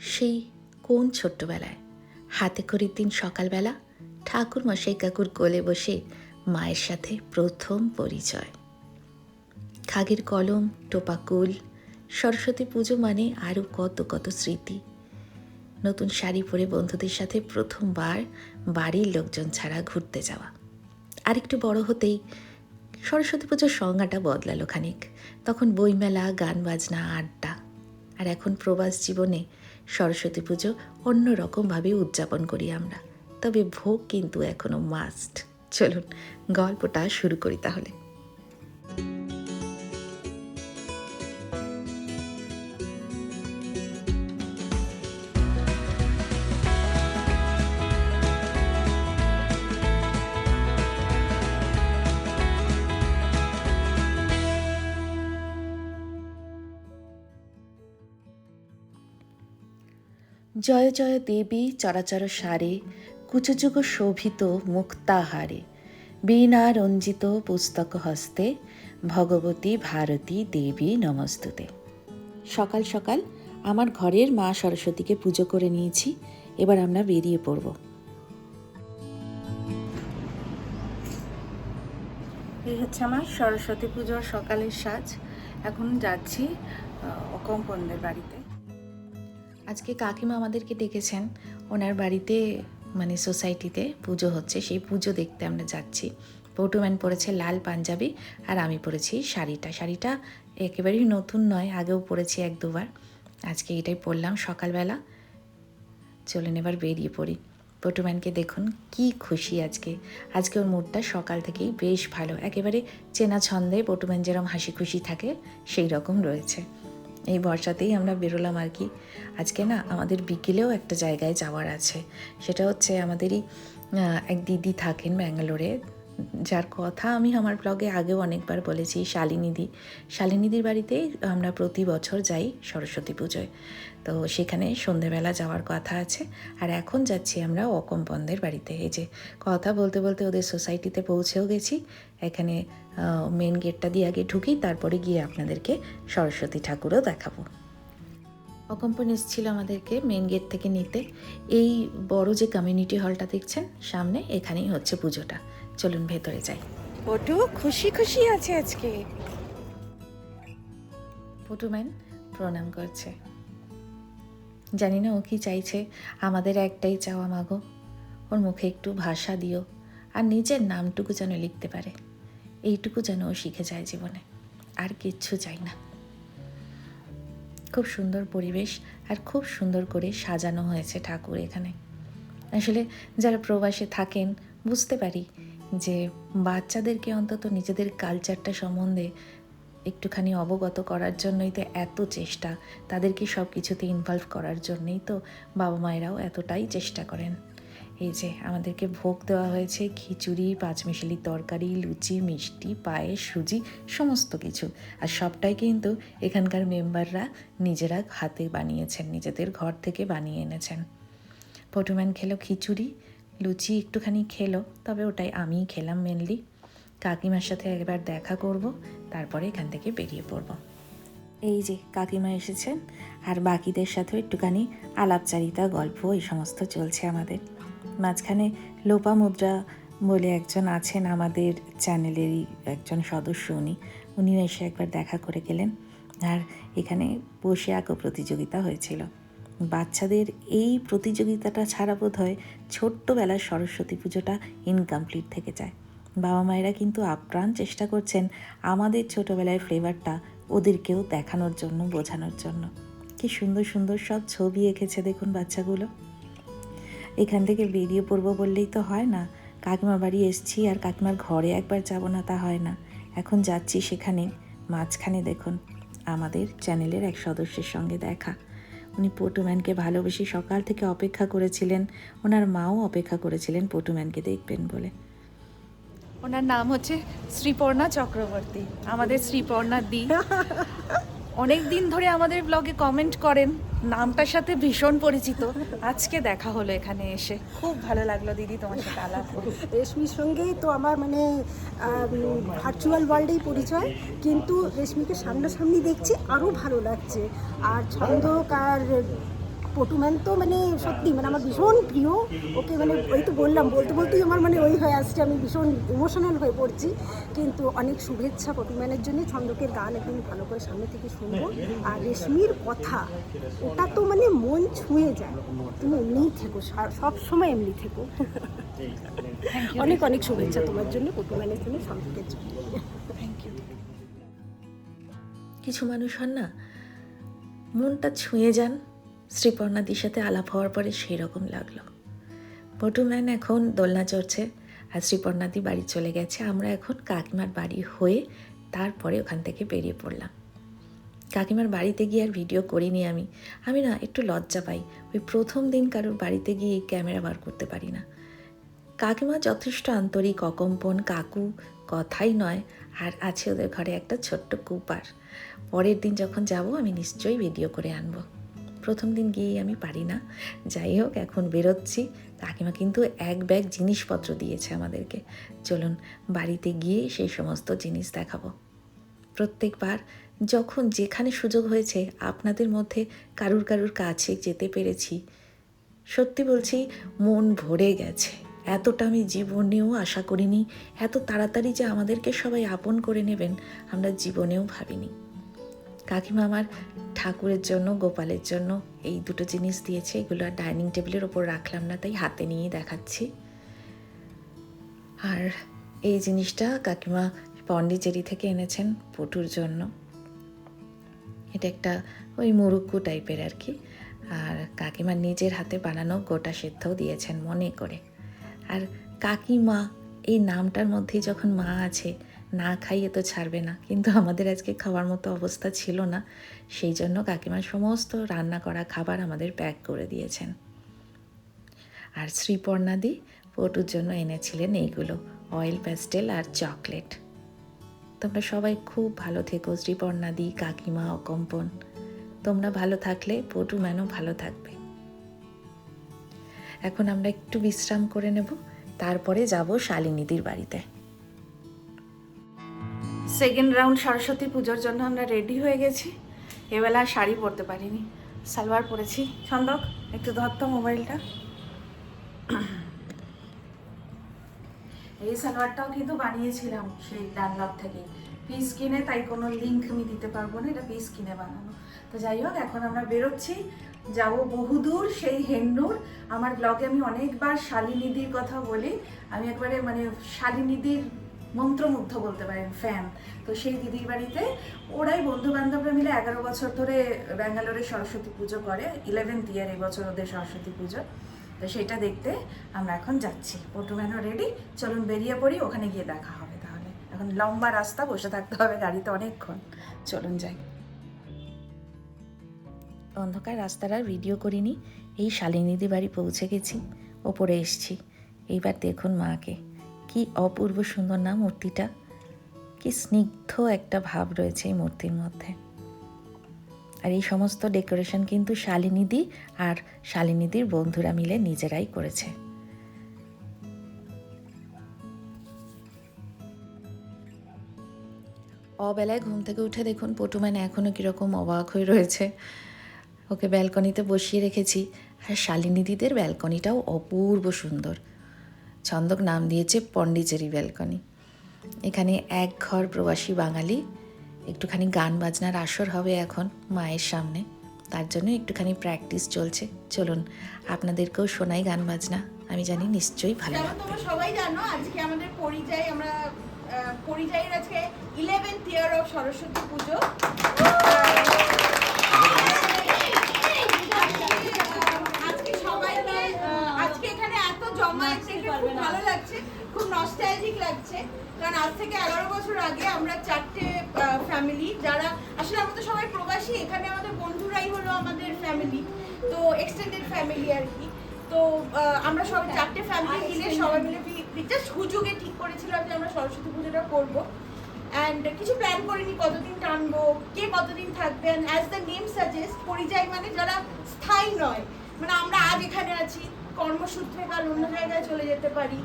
সেই কোন ছোট্টবেলায়? হাতে খড়ির দিন সকালবেলা ঠাকুর মশাই কাকুর কোলে বসে মায়ের সাথে প্রথম পরিচয়। খাগের কলম, টোপা কুল, সরস্বতী পুজো মানে আরও কত কত স্মৃতি। নতুন শাড়ি পরে বন্ধুদের সাথে প্রথমবার বাড়ির লোকজন ছাড়া ঘুরতে যাওয়া। আরেকটু বড় হতেই সরস্বতী পুজোর সংজ্ঞাটা বদলালো খানিক। তখন বইমেলা, গান বাজনা, আড্ডা। আর এখন প্রবাস জীবনে সরস্বতী পুজো অন্য রকমভাবে উদযাপন করি আমরা। তবে ভোগ কিন্তু এখনও মাস্ট চলুন, গল্পটা শুরু করি তাহলে। জয় জয় দেবী চরাচর সারে, কুচযুগ শোভিত মুক্তাহারে বীণা রঞ্জিত পুস্তক হস্তে, ভগবতী ভারতী দেবী নমস্তুতে। সকাল সকাল আমার ঘরের মা সরস্বতীকে পুজো করে নিয়েছি, এবার আমরা বেরিয়ে পড়ব। এই হচ্ছে আমার সরস্বতী পুজোর সকালের সাজ। এখন যাচ্ছি অকম্পনদের বাড়িতে। আজকে কাকিমা আমাদেরকে ডেকেছেন। ওনার বাড়িতে মানে সোসাইটিতে পুজো হচ্ছে, সেই পুজো দেখতে আমরা যাচ্ছি। পটুম্যান পরেছে লাল পাঞ্জাবি আর আমি পরেছি শাড়িটা। শাড়িটা একেবারেই নতুন নয়, আগেও পরেছি এক দুবার। আজকে এটাই পরলাম সকালবেলা। চলেন এবার বেরিয়ে পড়ি। পটুম্যানকে দেখুন, কি খুশি আজকে। আজকে ওর মুডটা সকাল থেকেই বেশ ভালো। একেবারে চেনা ছন্দে পটুম্যান যেরকম হাসি খুশি থাকে, সেই রকম রয়েছে। এই ভরসাতেই আমরা বেরোলাম আর কি। আজকে না আমাদের বিকেলেও একটা জায়গায় যাওয়ার আছে। সেটা হচ্ছে আমাদেরই এক দিদি থাকেন ব্যাঙ্গালোরে। যার কথা আমি আমার ব্লগে আগেও অনেকবার বলেছি, শালিনীদি। শালিনীদির বাড়িতেই আমরা প্রতি বছর যাই সরস্বতী পুজোয়। তো সেখানে সন্ধেবেলা যাওয়ার কথা আছে। আর এখন যাচ্ছি আমরা অকম্পনদের বাড়িতে। এই যে কথা বলতে বলতে ওদের সোসাইটিতে পৌঁছেও গেছি। এখানে মেন গেটটা দিয়ে আগে ঢুকি তারপরে গিয়ে আপনাদেরকে সরস্বতী ঠাকুরও দেখাবো। অকম্পন এসেছিল আমাদেরকে মেন গেট থেকে নিতে। এই বড় যে কমিউনিটি হলটা দেখছেন সামনে এখানেই হচ্ছে পুজোটা। চলুন ভেতরে যাই। পটু খুশি খুশি আছে আজকে। পটুম্যান প্রণাম করছে। জানি না ও কি চাইছে। আমাদের একটাই চাওয়া, মাগো। ওর মুখে একটু ভাষা দিও, আর নিজের নামটুকু যেন লিখতে পারে। এইটুকু যেন ও শিখে যায় জীবনে। আর কিচ্ছু চাই না। খুব সুন্দর পরিবেশ আর খুব সুন্দর করে সাজানো হয়েছে ঠাকুর এখানে। আসলে যারা প্রবাসে থাকেন, বুঝতে পারি যে বাচ্চাদেরকে অন্তত নিজেদের কালচারটা সম্বন্ধে একটুখানি অবগত করার জন্যই তো এত চেষ্টা। তাদেরকে সব কিছুতে ইনভলভ করার জন্যই তো বাবা মায়েরাও এতটাই চেষ্টা করেন। এই যে, আমাদেরকে ভোগ দেওয়া হয়েছে, খিচুড়ি, পাঁচমিশালি তরকারি, লুচি, মিষ্টি, পায়েস, সুজি, সমস্ত কিছু। আর সবটাই কিন্তু এখানকার মেম্বাররা নিজেরা হাতে বানিয়েছেন, নিজেদের ঘর থেকে বানিয়ে এনেছেন। পটুম্যান খেলো খিচুড়ি, লুচি একটুখানি খেলো, তবে ওটাই আমিই খেলাম মেনলি কাকিমার সাথে একবার দেখা করব, তারপরে এখান থেকে বেরিয়ে পড়ব। এই যে কাকিমা এসেছেন আর বাকিদের সাথেও একটুখানি আলাপচারিতা, গল্প, এই সমস্ত চলছে আমাদের। মাঝখানে লোপা মুদ্রা বলে একজন আছেন আমাদের চ্যানেলেরই একজন সদস্য উনি, উনিও এসে একবার দেখা করে গেলেন। আর এখানে বসে আঁকো প্রতিযোগিতা হয়েছিল। বাচ্চাদের এই প্রতিযোগিতাটা ছাড়া বোধ হয় ছোট্টবেলার সরস্বতী পুজোটা ইনকমপ্লিট থেকে যায়। বাবা মায়েরা কিন্তু আপ্রাণ চেষ্টা করছেন আমাদের ছোটবেলার ফ্লেভারটা ওদেরকেও দেখানোর জন্য, বোঝানোর জন্য। কি সুন্দর সুন্দর সব ছবি এঁকেছে দেখুন বাচ্চাগুলো। এখান থেকে বেরিয়ে পড়ব বললেই তো হয় না। কাকিমার বাড়ি এসছি আর কাকিমার ঘরে একবার যাব না তা হয় না। এখন যাচ্ছি সেখানে, মাঝখানে দেখুন, আমাদের চ্যানেলের এক সদস্যের সঙ্গে দেখা। উনি পটুম্যানকে ভালোবেসে সকাল থেকে অপেক্ষা করেছিলেন। ওনার মাও অপেক্ষা করেছিলেন পটুম্যানকে দেখবেন বলে। ওনার নাম হচ্ছে শ্রীপর্ণা চক্রবর্তী আমাদের শ্রীপর্ণা দি। অনেক দিন ধরে আমাদের ব্লগে কমেন্ট করেন নামটার সাথে ভীষণ পরিচিত। আজকে দেখা হলো এখানে এসে। খুব ভালো লাগল দিদি তোমার সাথে আলাপ রেশমির সঙ্গেই তো আমার মানে ভার্চুয়াল ওয়ার্ল্ডেই পরিচয় কিন্তু রেশমিকে সামনাসামনি দেখছি আরও ভালো লাগছে। আর ছন্দক আর পটুম্যান তো মানে সত্যি মানে আমার ভীষণ প্রিয়। ওকে মানে ওই তো বললাম বলতে বলতেই আমার মানে ওই হয়ে আসছে আমি ভীষণ ইমোশনাল হয়ে পড়ছি। কিন্তু অনেক শুভেচ্ছা পটুম্যানের জন্য ছন্দকের গান একদিন ভালো করে সামনে থেকে শুনব। আর রেশমির কথা ওটা তো মানে মন ছুঁয়ে যায়। তুমি এমনিই থেকো সব সময় এমনি থেকো। অনেক অনেক শুভেচ্ছা তোমার জন্য পটুম্যানের জন্য ছন্দকের জন্য। থ্যাংক ইউ কিছু মানুষ হন না মনটা ছুঁয়ে যান। শ্রীপর্ণাদির সাথে আলাপ হওয়ার পরে সেই রকম লাগল পটুম্যান এখন দোলনা চড়ছে আর শ্রীপর্ণাদি বাড়ি চলে গেছে। আমরা এখন কাকিমার বাড়ি হয়ে তারপরে ওখান থেকে বেরিয়ে পড়লাম। কাকিমার বাড়িতে গিয়ে আর ভিডিও করিনি আমি। আমি না একটু লজ্জা পাই। ওই প্রথম দিন কারোর বাড়িতে গিয়ে ক্যামেরা বার করতে পারি না। কাকিমা যথেষ্ট আন্তরিক, অকম্পন, কাকু কথাই নয় আর আছে ওদের ঘরে একটা ছোট্ট কুপার। পরের দিন যখন যাব আমি নিশ্চয়ই ভিডিও করে আনব। প্রথম দিন গিয়েই আমি পারি না। যাই হোক, এখন বেরোচ্ছি। কাকিমা কিন্তু এক ব্যাগ জিনিসপত্র দিয়েছে আমাদেরকে। চলুন, বাড়িতে গিয়ে সেই সমস্ত জিনিস দেখাবো। প্রত্যেকবার যখন যেখানে সুযোগ হয়েছে, আপনাদের মধ্যে কারুর কারুর কাছে যেতে পেরেছি। সত্যি বলছি, মন ভরে গেছে। এতটা আমি জীবনেও আশা করিনি, এত তাড়াতাড়ি যে আমাদেরকে সবাই আপন করে নেবেন, আমরা জীবনেও ভাবিনি। কাকিমা আমার ঠাকুরের জন্য, গোপালের জন্য এই দুটো জিনিস দিয়েছে। এগুলো আর ডাইনিং টেবিলের ওপর রাখলাম না, তাই হাতে নিয়েই দেখাচ্ছি। আর এই জিনিসটা কাকিমা পন্ডিচেরি থেকে এনেছেন পটুর জন্য। এটা একটা ওই মুরুক্কু টাইপের আর কি। আর কাকিমা নিজের হাতে বানানো গোটা সেদ্ধও দিয়েছেন মনে করে। আর কাকিমা, এই নামটার মধ্যেই যখন মা আছে না খাইয়ে তো ছাড়বে না। কিন্তু আমাদের আজকে খাওয়ার মতো অবস্থা ছিল না। সেই জন্য কাকিমা সমস্ত রান্না করা খাবার আমাদের প্যাক করে দিয়েছেন। আর শ্রীপর্ণাদি পটুর জন্য এনেছিলেন এইগুলো, অয়েল প্যাস্টেল আর চকলেট। তোমরা সবাই খুব ভালো থেকো শ্রীপর্ণাদি কাকিমা, অকম্পন। তোমরা ভালো থাকলে পটু ম্যানও ভালো থাকবে। এখন আমরা একটু বিশ্রাম করে নেব, তারপরে যাব শালিনীদির বাড়িতে। সেকেন্ড রাউন্ড সরস্বতী পুজোর জন্য আমরা রেডি হয়ে গেছি। এবেলা শাড়ি পরতে পারিনি। সালোয়ার পরেছি। ছন্দক, একটু ধরতো মোবাইলটা। এই সালোয়ারটাও কিন্তু বানিয়েছিলাম সেই ডানলপ থেকে। পিস কিনে, তাই কোনো লিঙ্ক আমি দিতে পারব না, এটা পিস কিনে বানানো। তো যাই হোক, এখন আমরা বেরোচ্ছি। যাব বহুদূর, সেই হেন্নুর আমার ব্লগে আমি অনেকবার শালিনীদির কথা বলি। আমি একবারে মানে শালিনীদির মন্ত্রমুগ্ধ বলতে পারেন ফ্যান তো সেই দিদির বাড়িতে ওরাই বন্ধু বান্ধবরা মিলে এগারো বছর ধরে ব্যাঙ্গালোরে সরস্বতী পুজো করে ইলেভেন্থ ইয়ার এবছর ওদের সরস্বতী পুজো। তো সেটা দেখতে আমরা এখন যাচ্ছি। পটুম্যানও রেডি চলুন বেরিয়ে পড়ি, ওখানে গিয়ে দেখা হবে তাহলে। এখন লম্বা রাস্তা, বসে থাকতে হবে গাড়িতে অনেকক্ষণ। চলুন যাই। অন্ধকার রাস্তার আর ভিডিও করিনি, এই শালিনীদি বাড়ি পৌঁছে গেছি, ওপরে এসছি। এইবার দেখুন মাকে। কি অপূর্ব সুন্দর না মূর্তিটা? কি স্নিগ্ধ একটা ভাব রয়েছে এই মূর্তির মধ্যে। আর এই সমস্ত ডেকোরেশন কিন্তু শালিনীদি আর শালিনীদির বন্ধুরা মিলে নিজেরাই করেছে। অবেলায় ঘুম থেকে উঠে দেখুন পটুম্যান এখনও কীরকম অবাক হয়ে রয়েছে। ওকে ব্যালকনিতে বসিয়ে রেখেছি। আর শালিনীদিদের ব্যালকনিটাও অপূর্ব সুন্দর। ছন্দক নাম দিয়েছে পন্ডিচেরি ব্যালকনি এখানে এক ঘর প্রবাসী বাঙালি একটুখানি গান বাজনার আসর হবে এখন মায়ের সামনে। তার জন্য একটুখানি প্র্যাকটিস চলছে। চলুন আপনাদেরকেও শোনাই গান বাজনা। আমি জানি নিশ্চয়ই ভালো লাগবে। তোমরা সবাই জানো আজকে আমাদের পরিযায়ী আমরা আহ, পরিযায়ীর আজকে ইলেভেন্থ ইয়ার অফ সরস্বতী পুজো। আজকে সবাইকে আজকে এখানে এত জমা দেখে খুব ভালো লাগছে খুব নস্টালজিক লাগছে। কারণ আজ থেকে এগারো বছর আগে আমরা চারটে ফ্যামিলি যারা আসলে আমরা তো সবাই প্রবাসী এখানে আমাদের বন্ধুরাই হলো আমাদের ফ্যামিলি তো এক্সটেন্ডেড ফ্যামিলি আর কি। তো আমরা সব চারটে ফ্যামিলি মিলে সবাই মিলে জাস্ট হুজুগে ঠিক করেছিলাম যে আমরা সরস্বতী পুজোটা করব। অ্যান্ড কিছু প্ল্যান করিনি কতদিন টানবো কে কতদিন থাকবেন অ্যাজ দ্য নেম সাজেস্ট পরিযায়ী মানে যারা স্থায়ী নয় মানে আমরা আজ এখানে আছি কর্মসূত্রে কাল অন্য জায়গায় চলে যেতে পারি।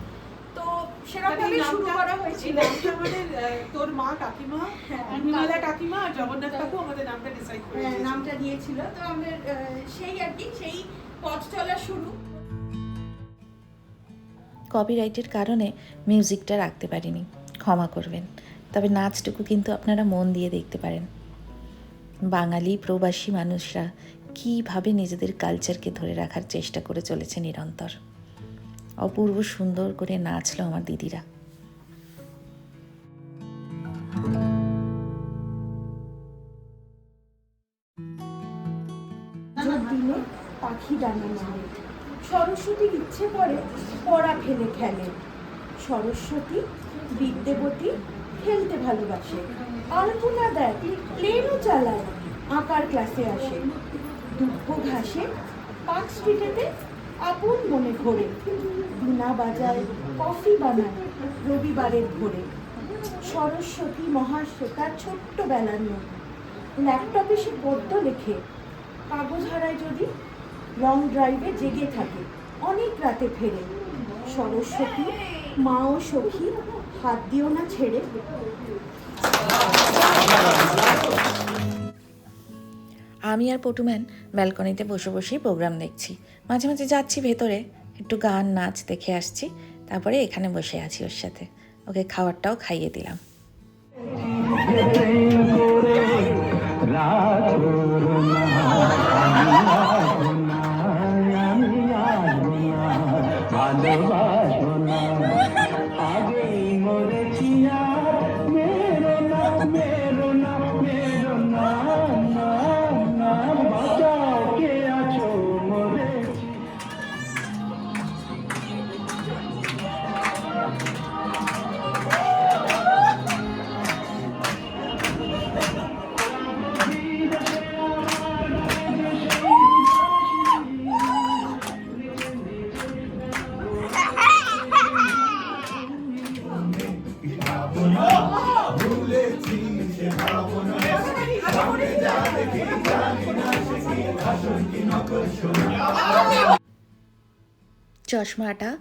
তো সেরকমভাবে শুরু করা হয়েছিল। আমাদের তোর মা কাকিমা বিমলা কাকিমা আর জগন্নাথ কাকু আমাদের নামটা ডিসাইড করে হ্যাঁ, নামটা দিয়েছিল। তো আমাদের সেই আর কি সেই পথ চলা শুরু। কপিরাইটের কারণে মিউজিকটা রাখতে পারিনি। ক্ষমা করবেন। তবে নাচটুকু কিন্তু আপনারা মন দিয়ে দেখতে পারেন। বাঙালি প্রবাসী মানুষরা কীভাবে নিজেদের কালচারকে ধরে রাখার চেষ্টা করে চলেছে নিরন্তর। অপূর্ব সুন্দর করে নাচলো আমার দিদিরা। পাখি ডানা ইচ্ছে করে পড়া ফেলে খেলে। সরস্বতী বিদ্যাবতী খেলতে ভালোবাসে। আলপনা দেয়, প্লেনও চালায়, আঁকার ক্লাসে আসে। দুঃখ ঘাসে পার্ক স্ট্রিটেতে আপন মনে ঘোরে বিনা বাজায়, কফি বানায় রবিবারের ভোরে। সরস্বতী মহাশ্বেতার ছোট্ট বেলার মেয়ে ল্যাপটপে সে গদ্য লেখে। কাগজ হারায় যদি লং ড্রাইভে জেগে থাকে, অনেক রাতে ফেরে। সরস্বতী, মা ও সখী, হাত দিও না ছেড়ে। আমি আর পটুম্যান ব্যালকনিতে বসে বসেই প্রোগ্রাম দেখছি। মাঝে মাঝে যাচ্ছি ভেতরে, একটু গান, নাচ দেখে আসছি, তারপরে এখানে বসে আছি ওর সাথে। ওকে খাবারটাও খাইয়ে দিলাম। চশমাটা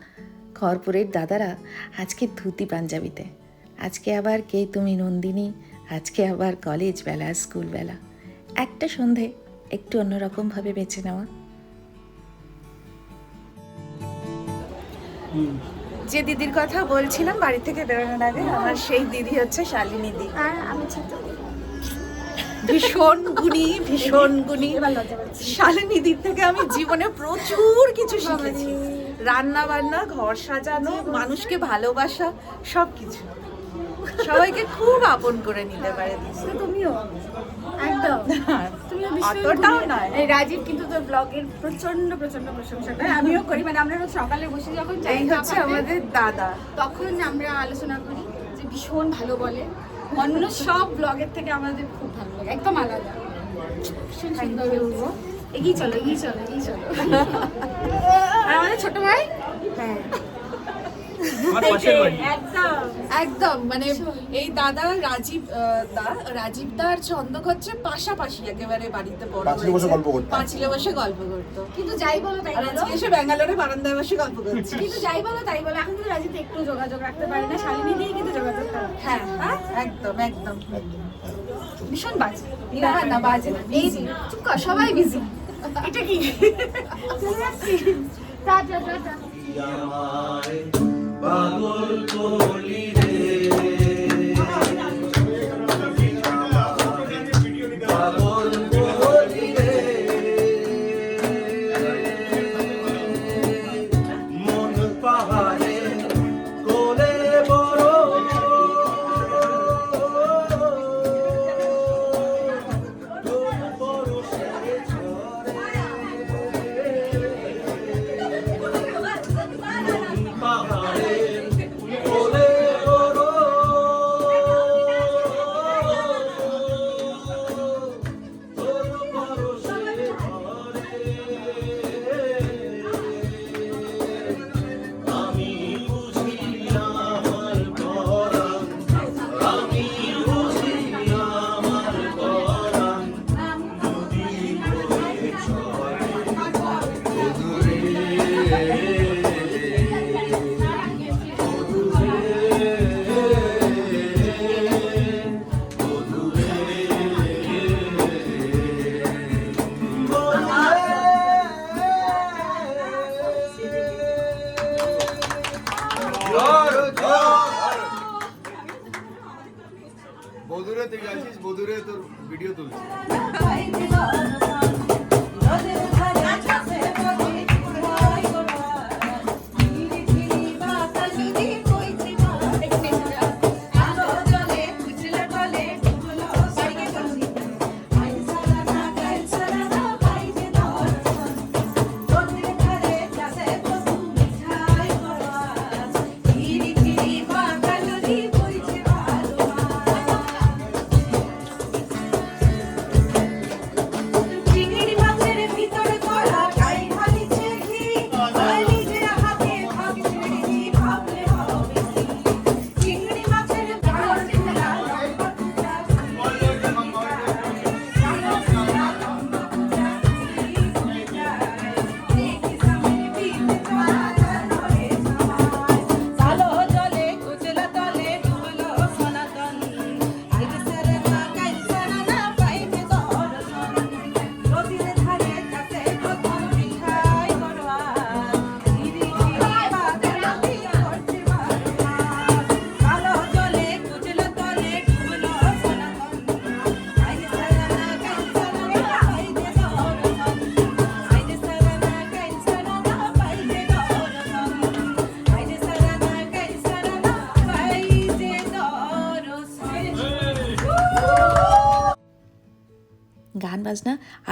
খড়পুরের দাদারা আজকে ধুতি পাঞ্জাবিতে। আজকে আবার কে তুমি নন্দিনী? আজকে আবার কলেজ বেলা স্কুল বেলা। একটা সন্ধে একটু অন্যরকমভাবে বেছে নেওয়া। যে দিদির কথা বলছিলাম বাড়ি থেকে বেরোনোর আগে আমার সেই দিদি হচ্ছে শালিনী দি। আর আমি ভীষণ গুণী ভীষণ গুণী। শালিনী দিক থেকে আমি জীবনে প্রচুর কিছু শিখেছি। রান্না বান্না ঘর সাজানো মানুষকে ভালোবাসা সব কিছু সবাইকে খুব আপন করে নিতে পারে তুমিও? একদম। অতটাও নয়। এই রাজীব কিন্তু তোর ব্লগের প্রচণ্ড প্রচণ্ড প্রশংসা করে। আমিও করি মানে আমরা রোজ সকালে বসে যখন চাই হচ্ছে আমাদের দাদা। তখন আমরা আলোচনা করি যে ভীষণ ভালো বলে। অন্য সব ব্লগের থেকে আমাদের খুব ভালো লাগে। একদম আলাদা। ভীষণ সুন্দর বলব এগিয়ে চলো এগিয়ে চলো এগিয়ে চলো। আর আমাদের ছোট ভাই? হ্যাঁ। একদম। একদম মানে এই দাদা রাজীব দা রাজীব হচ্ছে পাশাপাশি একেবারে বাড়িতে বড় পাঁচিলে বসে গল্প করতাম। পাঁচিলে বসে গল্প করতো। কিন্তু যাই বলো তাই বলো। এসে ব্যাঙ্গালোরে বারান্দায় বসে গল্প করছি। কিন্তু যাই বলো তাই বলো। এখন কিন্তু রাজিতে একটু যোগাযোগ রাখতে পারে না। শালিনী দিয়ে কিন্তু যোগাযোগ হ্যাঁ হ্যাঁ? একদম একদম। ভীষণ বাজে। না না বাজে না এই যে, চুপ কর সবাই বিজি এটা কি? চলে যাচ্ছি টাটা টাটা পাগল করলি রে।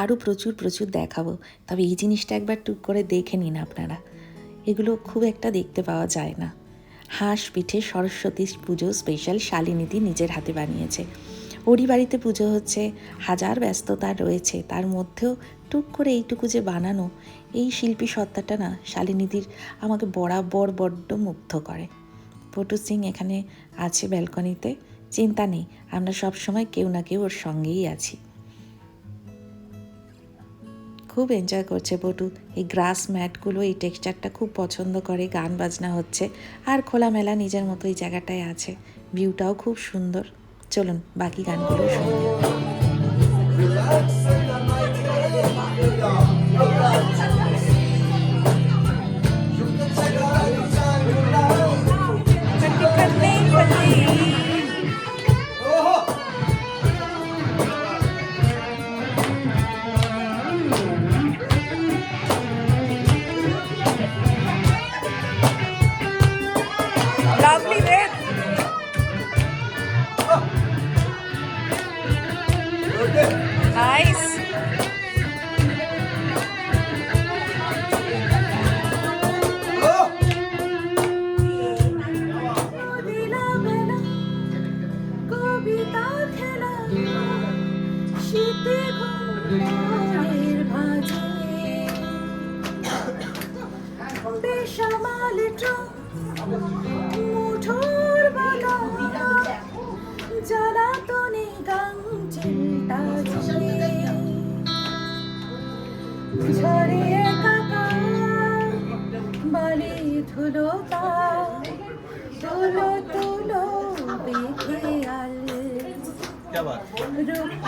আরও প্রচুর প্রচুর দেখাবো। তবে এই জিনিসটা একবার টুক করে দেখে নিন আপনারা। এগুলো খুব একটা দেখতে পাওয়া যায় না। হাঁস পিঠে সরস্বতী পুজো স্পেশাল শালিনীতি নিজের হাতে বানিয়েছে। ওরই বাড়িতে পুজো হচ্ছে, হাজার ব্যস্ততা রয়েছে, তার মধ্যেও টুক করে এইটুকু যে বানানো, এই শিল্পী সত্তাটা না শালিনীতির আমাকে বরাবর বড্ড মুগ্ধ করে। পটু সিং এখানে আছে ব্যালকনিতে, চিন্তা নেই, আমরা সবসময় কেউ না কেউ ওর সঙ্গেই আছি। খুব এনজয় করছে বটু এই গ্রাস ম্যাটগুলো এই টেক্সচারটা খুব পছন্দ করে, গান বাজনা হচ্ছে। আর খোলামেলা নিজের মতো এই জায়গাটায় আছে। ভিউটাও খুব সুন্দর। চলুন বাকি গানগুলো শুনি। ধুলো তুলো তুলো বেখেয়াল রূপ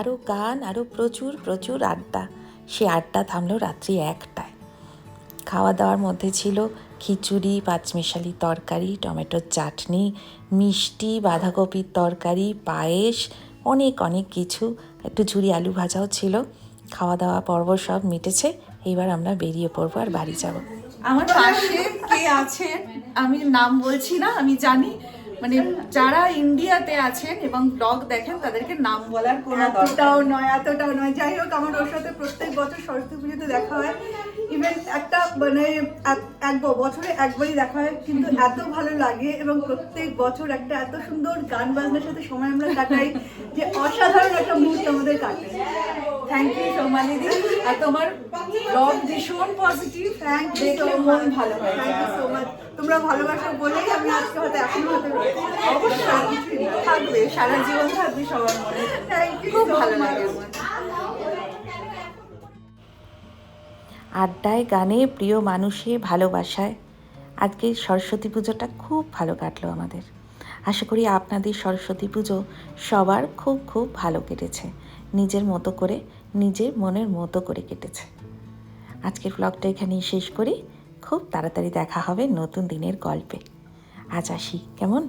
আরও গান আরও প্রচুর প্রচুর আড্ডা। সে আড্ডা থামলো রাত্রি একটায়। খাওয়া দাওয়ার মধ্যে ছিল খিচুড়ি, পাঁচমিশালি তরকারি, টমেটোর চাটনি, মিষ্টি, বাঁধাকপির তরকারি, পায়েস, অনেক অনেক কিছু। একটু ঝুড়ি আলু ভাজাও ছিল। খাওয়া দাওয়া পর্ব সব মিটেছে। এইবার আমরা বেরিয়ে পড়ব আর বাড়ি যাব। আমার পাশে কে আছেন? আমি নাম বলছি না, আমি জানি। মানে যারা ইন্ডিয়াতে আছেন এবং ব্লগ দেখেন তাদেরকে নাম বলার কোনো এতটাও নয় এতটাও নয়। যাই হোক আমার ওর সাথে প্রত্যেক বছর সরস্বতী পুজোতে দেখা হয়। ইভেন একটা মানে এক- বছরে একবারই দেখা হয় কিন্তু এত ভালো লাগে এবং প্রত্যেক বছর একটা এত সুন্দর গান বাজনার সাথে সময় আমরা কাটাই যে অসাধারণ একটা মুহূর্ত আমাদের কাটে থ্যাংক ইউ সোমালিদি আর তোমার ব্লগ ভীষণ positive thank you so much ভালো হয়ে। থ্যাংক ইউ সো মাচ তোমরা ভালোবাসো বলেই আমি আজকে হয়তো এখনও হতে অবশ্যই থাকবে সারা জীবন থাকবে সবার মনে। খুব ভালো লাগে। আড্ডায় গানে প্রিয় মানুষে ভালোবাসায়। আজকে সরস্বতী পুজোটা খুব ভালো কাটলো আমাদের। আশা করি আপনাদের সরস্বতী পুজো সবার খুব খুব ভালো কেটেছে। নিজের মতো করে নিজের মনের মতো করে কেটেছে। আজকের ব্লগটা এখানেই শেষ করি। খুব তাড়াতাড়ি দেখা হবে নতুন দিনের গল্পে। আজ আসি কেমন?